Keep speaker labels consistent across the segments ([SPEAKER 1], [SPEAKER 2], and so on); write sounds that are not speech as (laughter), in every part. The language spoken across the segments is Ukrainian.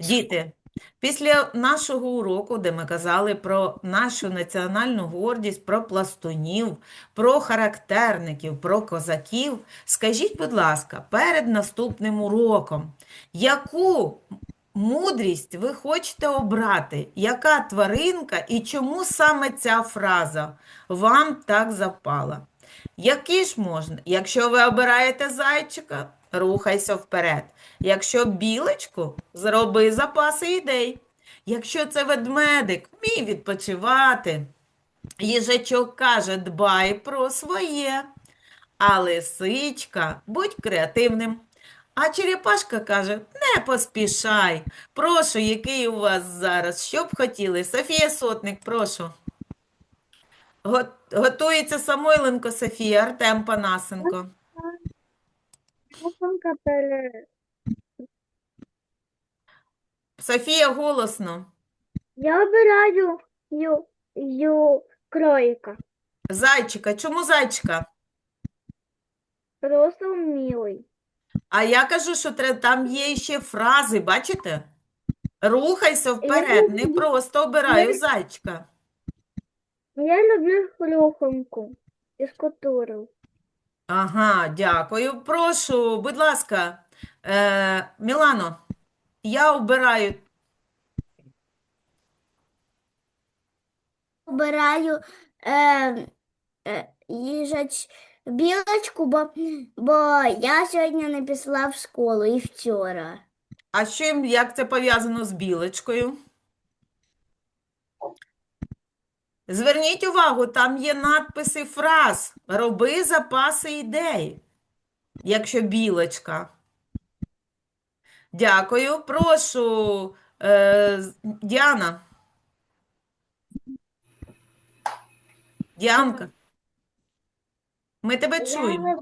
[SPEAKER 1] Діти, після нашого уроку, де ми казали про нашу національну гордість, про пластунів, про характерників, про козаків, скажіть, будь ласка, перед наступним уроком, яку мудрість ви хочете обрати? Яка тваринка і чому саме ця фраза вам так запала? Які ж можна? Якщо ви обираєте зайчика, рухайся вперед. Якщо білочку, зроби запаси ідей. Якщо це ведмедик, вмій відпочивати. Їжачок каже, дбай про своє. А лисичка, будь креативним. А черепашка каже, не поспішай. Прошу, який у вас зараз? Що б хотіли? Софія Сотник, прошу. Готується Самойленко Софія, Артем Панасенко. Софія голосно.
[SPEAKER 2] Я обираю ю, ю кролика.
[SPEAKER 1] Зайчика. Чому зайчика?
[SPEAKER 2] Просто милий.
[SPEAKER 1] А я кажу, що тре- там є ще фрази, бачите? Рухайся вперед, не просто обираю
[SPEAKER 2] я-
[SPEAKER 1] зайчика.
[SPEAKER 2] Я люблю хрюхоньку із котуру.
[SPEAKER 1] Ага, дякую. Прошу, будь ласка, е, Мілано, я обираю.
[SPEAKER 2] Обираю е, е, їжач білочку, бо, бо я сьогодні не пішла в школу і вчора.
[SPEAKER 1] А що їм- як це пов'язано з білочкою? Зверніть увагу, там є надписи фраз. Роби запаси ідей, якщо білочка. Дякую. Прошу, е, Діана. Діанка. Ми тебе чуємо.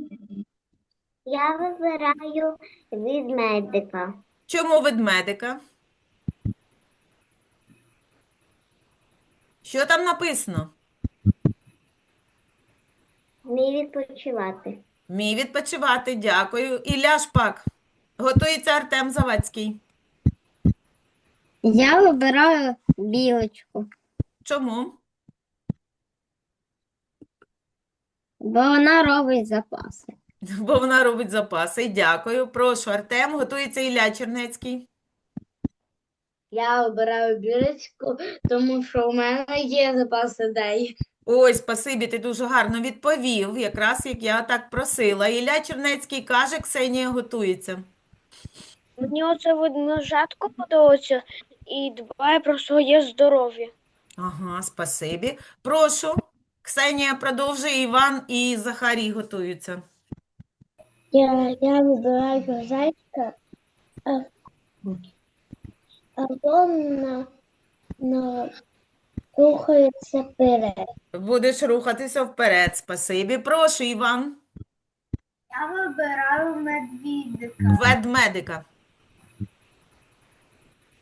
[SPEAKER 2] Я вибираю ведмедика.
[SPEAKER 1] Чому ведмедика? Що там написано?
[SPEAKER 2] Вмій відпочивати.
[SPEAKER 1] Мій відпочивати, дякую. Ілля Шпак. Готується Артем Завадський.
[SPEAKER 2] Я вибираю білочку,
[SPEAKER 1] Чому?
[SPEAKER 2] бо вона робить запаси.
[SPEAKER 1] Бо вона робить запаси. Дякую. Прошу, Артем. Готується Ілля Чернецький.
[SPEAKER 3] Я обираю білочку, тому що у мене є запас ідей.
[SPEAKER 1] Ой, спасибі, ти дуже гарно відповів, якраз як я так просила. Ілля Чернецький каже, Ксенія готується.
[SPEAKER 4] Мені оце ведмежатко подобається і дбає про своє здоров'я.
[SPEAKER 1] Ага, спасибі. Прошу. Ксенія продовжує, Іван і Захарій готуються.
[SPEAKER 2] Я, я вибираю зайчика, вона на, рухається вперед.
[SPEAKER 1] Будеш рухатися вперед. Спасибі. Прошу, Іван.
[SPEAKER 2] Я вибираю медвідика.
[SPEAKER 1] Ведмедика.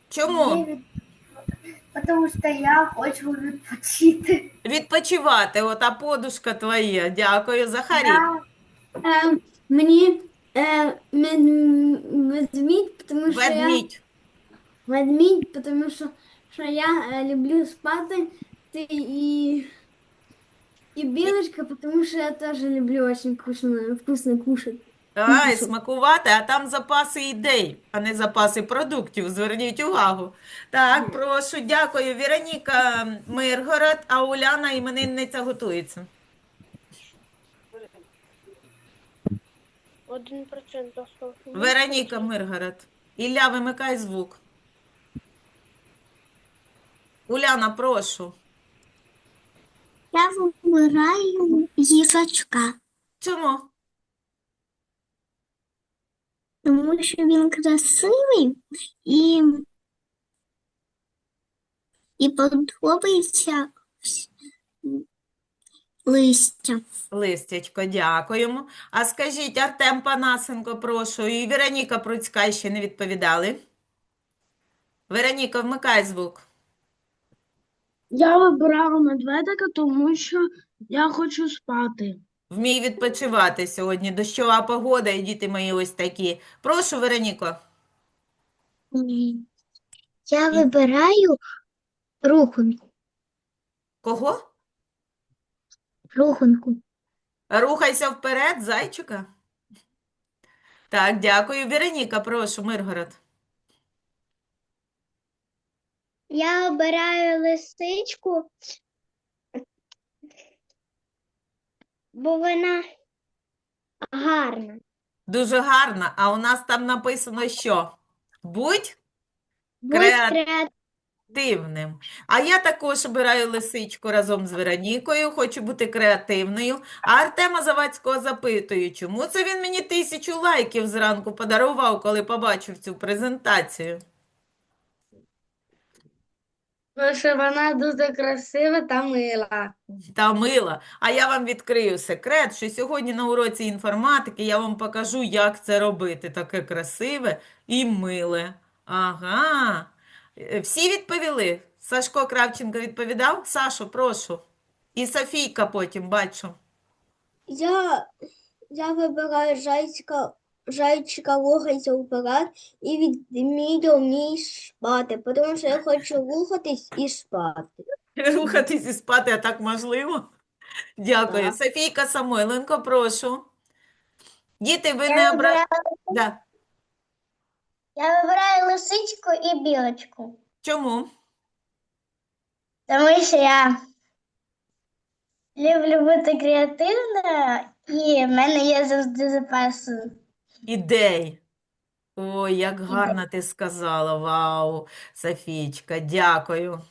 [SPEAKER 1] Чому?
[SPEAKER 2] Тому що я хочу відпочити.
[SPEAKER 1] Відпочивати, ота подушка твоя. Дякую, Захарій.
[SPEAKER 5] Е, мені е, мед- медвідь, тому що я
[SPEAKER 1] Ведмідь.
[SPEAKER 5] Ведмідь, тому що, що я е, люблю спати ти, і, і білочка, тому що я теж люблю очень вкусно, вкусно кушати.
[SPEAKER 1] Ай, смакувати, а там запаси ідей, а не запаси продуктів. Зверніть увагу. Так, прошу, дякую. Віроніка Миргород, а Уляна іменинниця готується.
[SPEAKER 4] Один процент.
[SPEAKER 1] Вероніка Миргород. Ілля, вимикай звук. Уляна, прошу.
[SPEAKER 2] Я вибираю їжачка,
[SPEAKER 1] Чому?
[SPEAKER 2] тому що він красивий і, і подобається листя.
[SPEAKER 1] Листячко, дякуємо. А скажіть, Артем Панасенко, прошу, і Вероніка Пруцька ще не відповідали. Вероніка, вмикай звук.
[SPEAKER 3] Я вибираю медведика, тому що я хочу спати.
[SPEAKER 1] Вмій відпочивати сьогодні. Дощова погода, і діти мої ось такі. Прошу, Вероніко.
[SPEAKER 2] Я вибираю рухунку.
[SPEAKER 1] Кого?
[SPEAKER 2] Рухунку.
[SPEAKER 1] Рухайся вперед, зайчика. Так, дякую. Вероніка, прошу, Миргород.
[SPEAKER 2] Я обираю лисичку, бо вона гарна.
[SPEAKER 1] Дуже гарно. А у нас там написано що? Будь
[SPEAKER 2] Будь
[SPEAKER 1] Креат- креативним. А я також обираю лисичку разом з Веронікою, хочу бути креативною. А Артема Завадського запитую, чому це він мені тисячу лайків зранку подарував, коли побачив цю презентацію?
[SPEAKER 3] Тому що вона дуже красива та мила.
[SPEAKER 1] Та мила. А я вам відкрию секрет, що сьогодні на уроці інформатики я вам покажу, як це робити. Таке красиве і миле. Ага. Е, Всі відповіли? Сашко Кравченко відповідав? Сашо, прошу. І Софійка потім, бачу.
[SPEAKER 2] Я, я вибираю зайчика, зайчика рухайся вперед і відмію вмій спати, тому що я хочу рухатись і спати. (laughs)
[SPEAKER 1] Рухатись і спати, а так можливо? Дякую.
[SPEAKER 2] Так.
[SPEAKER 1] Софійка Самойленко, прошу. Діти, ви не обра... Да.
[SPEAKER 2] Я вибираю лисичку і білочку.
[SPEAKER 1] Чому?
[SPEAKER 2] Тому що я люблю бути креативною, і в мене є завжди запас.
[SPEAKER 1] Ідей. Ой, як гарно ти сказала. Вау, Софійчка, дякую.